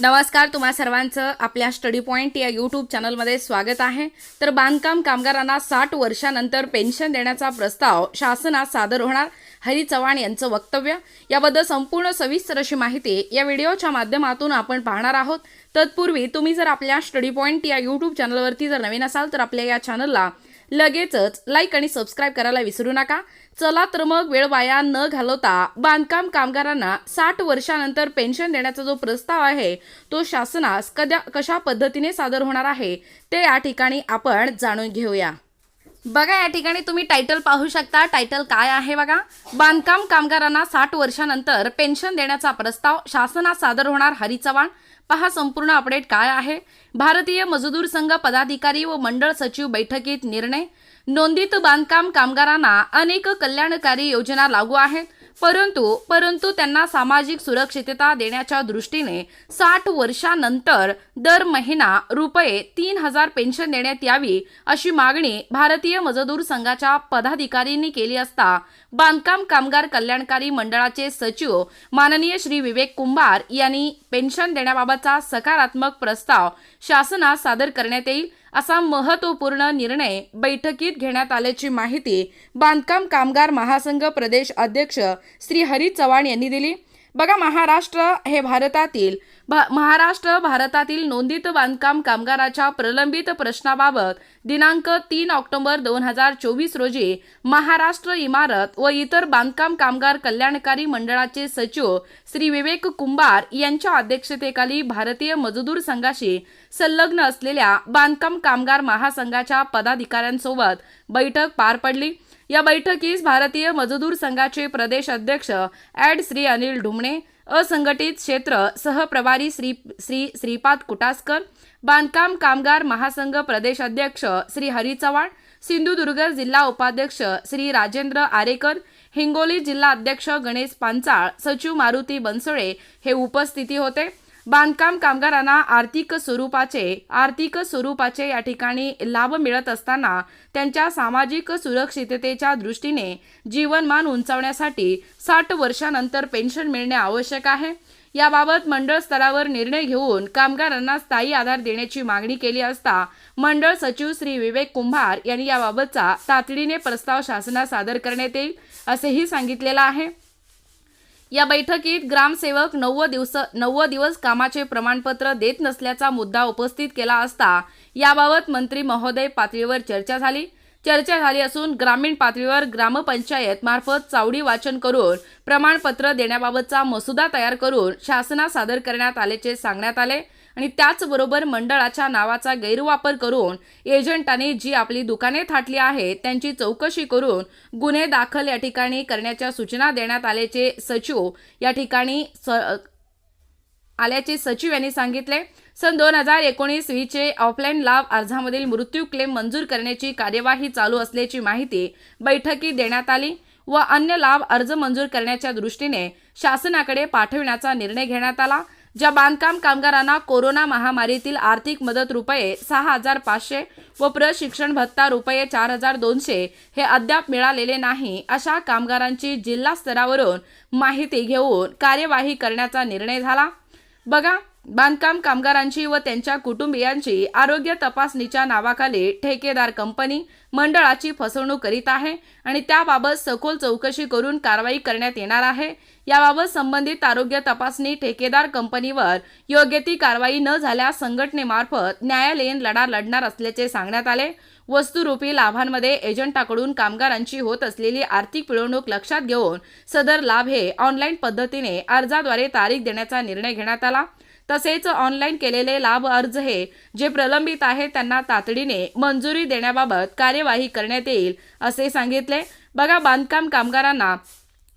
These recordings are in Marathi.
नमस्कार तुम्हा सर्वांचं आपल्या स्टडी पॉईंट या यूट्यूब चॅनलमध्ये स्वागत आहे. तर बांधकाम कामगारांना साठ वर्षानंतर पेन्शन देण्याचा प्रस्ताव शासनात सादर होणार हरी चव्हाण यांचं वक्तव्य. याबद्दल संपूर्ण सविस्तर अशी माहिती या व्हिडिओच्या माध्यमातून आपण पाहणार आहोत. तत्पूर्वी तुम्ही जर आपल्या स्टडी पॉईंट या यूट्यूब चॅनलवरती जर नवीन असाल तर आपल्या या चॅनलला लगेचच लाईक आणि सबस्क्राईब करायला विसरू नका. चला तर मग वेळ वाया न घालवता बांधकाम कामगारांना साठ वर्षानंतर पेन्शन देण्याचा जो प्रस्ताव आहे तो शासनास कद्या कशा पद्धतीने सादर होणार आहे ते या ठिकाणी आपण जाणून घेऊया. बघा या ठिकाणी तुम्ही टायटल पाहू शकता. टायटल काय आहे बघा? बांधकाम कामगारांना साठ वर्षानंतर पेन्शन देण्याचा प्रस्ताव शासनात सादर होणार हरी चव्हाण. पहा संपूर्ण अपडेट काय आहे. भारतीय मजदूर संघ पदाधिकारी व मंडळ सचिव बैठकीत निर्णय. नोंदित बांधकाम कामगारांना अनेक कल्याणकारी योजना लागू आहेत. परंतु परंतु त्यांना सामाजिक सुरक्षितता देण्याच्या दृष्टीने साठ वर्षानंतर दर महिना रुपये तीन हजार पेन्शन देण्यात यावी अशी मागणी भारतीय मजदूर संघाच्या पदाधिकाऱ्यांनी केली असता बांधकाम कामगार कल्याणकारी मंडळाचे सचिव माननीय श्री विवेक कुंभार यांनी पेन्शन देण्याबाबतचा सकारात्मक प्रस्ताव शासनास सादर करण्यात येईल असा महत्त्वपूर्ण निर्णय बैठकीत घेण्यात आल्याची माहिती बांधकाम कामगार महासंघ प्रदेश अध्यक्ष श्री हरी चव्हाण यांनी दिली. बघा महाराष्ट्र हे भारतातील भा महाराष्ट्र भारतातील नोंदित बांधकाम कामगाराच्या प्रलंबित प्रश्नाबाबत दिनांक तीन ऑक्टोबर दोन हजार चोवीस रोजी महाराष्ट्र इमारत व इतर बांधकाम कामगार कल्याणकारी मंडळाचे सचिव श्री विवेक कुंभार यांच्या अध्यक्षतेखाली भारतीय मजदूर संघाशी संलग्न असलेल्या बांधकाम कामगार महासंघाच्या पदाधिकाऱ्यांसोबत बैठक पार पडली. या बैठकीस भारतीय मजदूर संघाचे प्रदेश अध्यक्ष ॲड श्री अनिल ढुमणे असंघटित क्षेत्र सहप्रभारी श्री श्री श्रीपाद कुटासकर बांधकाम कामगार महासंघ प्रदेश अध्यक्ष श्री हरी चव्हाण सिंधुदुर्ग जिल्हा उपाध्यक्ष श्री राजेंद्र आरेकर हिंगोली जिल्हा अध्यक्ष गणेश पांचाळ सचिव मारुती बनसोळे हे उपस्थिती होते. बांधकाम कामगारांना आर्थिक स्वरूपाचे आर्थिक स्वरूपाचे या ठिकाणी लाभ मिळत असताना त्यांच्या सामाजिक सुरक्षिततेच्या दृष्टीने जीवनमान उंचावण्यासाठी साठ वर्षानंतर पेन्शन मिळणे आवश्यक आहे. याबाबत मंडळ स्तरावर निर्णय घेऊन कामगारांना स्थायी आधार देण्याची मागणी केली असता मंडळ सचिव श्री विवेक कुंभार यांनी याबाबतचा तातडीने प्रस्ताव शासनात सादर करण्यात येईल असेही सांगितलेलं आहे. या बैठकीत ग्रामसेवक नव्वद दिवस नव्वद दिवस कामाचे प्रमाणपत्र देत नसल्याचा मुद्दा उपस्थित केला असता याबाबत मंत्री महोदय पातळीवर चर्चा झाली. चर्चा झाली असून ग्रामीण पातळीवर ग्रामपंचायत मार्फत चावडी वाचन करून प्रमाणपत्र देण्याबाबतचा मसुदा तयार करून शासना सादर करण्यात आल्याचे सांगण्यात आले. आणि त्याचबरोबर मंडळाच्या नावाचा गैरवापर करून एजंटाने जी आपली दुकाने थाटली आहेत त्यांची चौकशी करून गुन्हे दाखल या ठिकाणी करण्याच्या सूचना देण्यात आल्याचे सचिव या ठिकाणी स आल्याचे सचिव यांनी सांगितले. सन दोन हजार एकोणीस वीचे ऑफलाईन लाभ अर्जामधील मृत्यू क्लेम मंजूर करण्याची कार्यवाही चालू असल्याची माहिती बैठकीत देण्यात आली व अन्य लाभ अर्ज मंजूर करण्याच्या दृष्टीने शासनाकडे पाठविण्याचा निर्णय घेण्यात आला. ज्या बांधकाम कामगारांना कोरोना महामारीतील आर्थिक मदत रुपये सहा हजार पाचशे व प्रशिक्षण भत्ता रुपये चार हजार दोनशे हे अद्याप मिळालेले नाही अशा कामगारांची जिल्हा स्तरावरून माहिती घेऊन कार्यवाही करण्याचा निर्णय झाला. बघा बांधकाम कामगारांची व त्यांच्या कुटुंबियांची आरोग्य तपासणीच्या नावाखाली ठेकेदार कंपनी मंडळाची फसवणूक करीत आहे आणि त्याबाबत सखोल चौकशी करून कारवाई करण्यात येणार आहे. याबाबत संबंधित आरोग्य तपासणी ठेकेदार कंपनीवर योग्य ती कारवाई न झाल्यास संघटनेमार्फत न्यायालयीन लढा लढणार असल्याचे सांगण्यात आले. वस्तुरूपी लाभांमध्ये एजंटाकडून कामगारांची होत असलेली आर्थिक पिळवणूक लक्षात घेऊन सदर लाभ हे ऑनलाईन पद्धतीने अर्जाद्वारे तारीख देण्याचा निर्णय घेण्यात आला. तसेच ऑनलाईन केलेले लाभ अर्ज हे जे प्रलंबित आहेत त्यांना तातडीने मंजुरी देण्याबाबत कार्यवाही करण्यात येईल असे सांगितले. बघा बांधकाम कामगारांना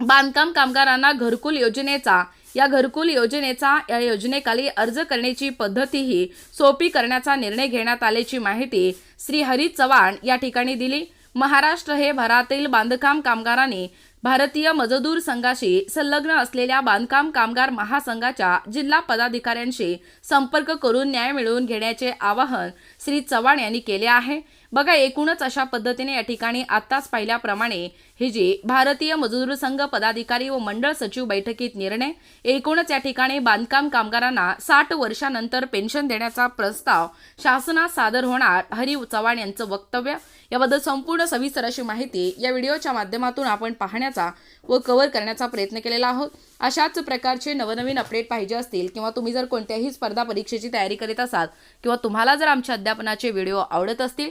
बांधकाम कामगारांना घरकुल योजनेचा या घरकुल योजनेचा या योजनेखाली अर्ज करण्याची पद्धतीही सोपी करण्याचा निर्णय घेण्यात आल्याची माहिती श्री हरी चव्हाण या ठिकाणी दिली. महाराष्ट्र हे भरातील बांधकाम कामगारांनी भारतीय मजदूर संघाशी संलग्न असलेल्या बांधकाम कामगार महासंघाच्या जिल्हा पदाधिकाऱ्यांशी संपर्क करून न्याय मिळवून घेण्याचे आवाहन श्री चव्हाण यांनी केले आहे. बघा एकूणच अशा पद्धतीने या ठिकाणी आत्ताच पाहिल्याप्रमाणे हे जी भारतीय मजूर संघ पदाधिकारी व मंडळ सचिव बैठकीत निर्णय एकूणच या ठिकाणी बांधकाम कामगारांना साठ वर्षानंतर पेन्शन देण्याचा प्रस्ताव शासनात सादर होणार हरिव चव्हाण यांचं वक्तव्य. याबद्दल संपूर्ण सविस्तर अशी माहिती या व्हिडिओच्या माध्यमातून आपण पाहण्याचा व कव्हर करण्याचा प्रयत्न केलेला आहोत. अशाच प्रकारचे नवनवीन अपडेट पाहिजे असतील किंवा तुम्ही जर कोणत्याही स्पर्धा परीक्षेची तयारी करीत असाल किंवा तुम्हाला जर आमच्या अध्यापनाचे व्हिडिओ आवडत असतील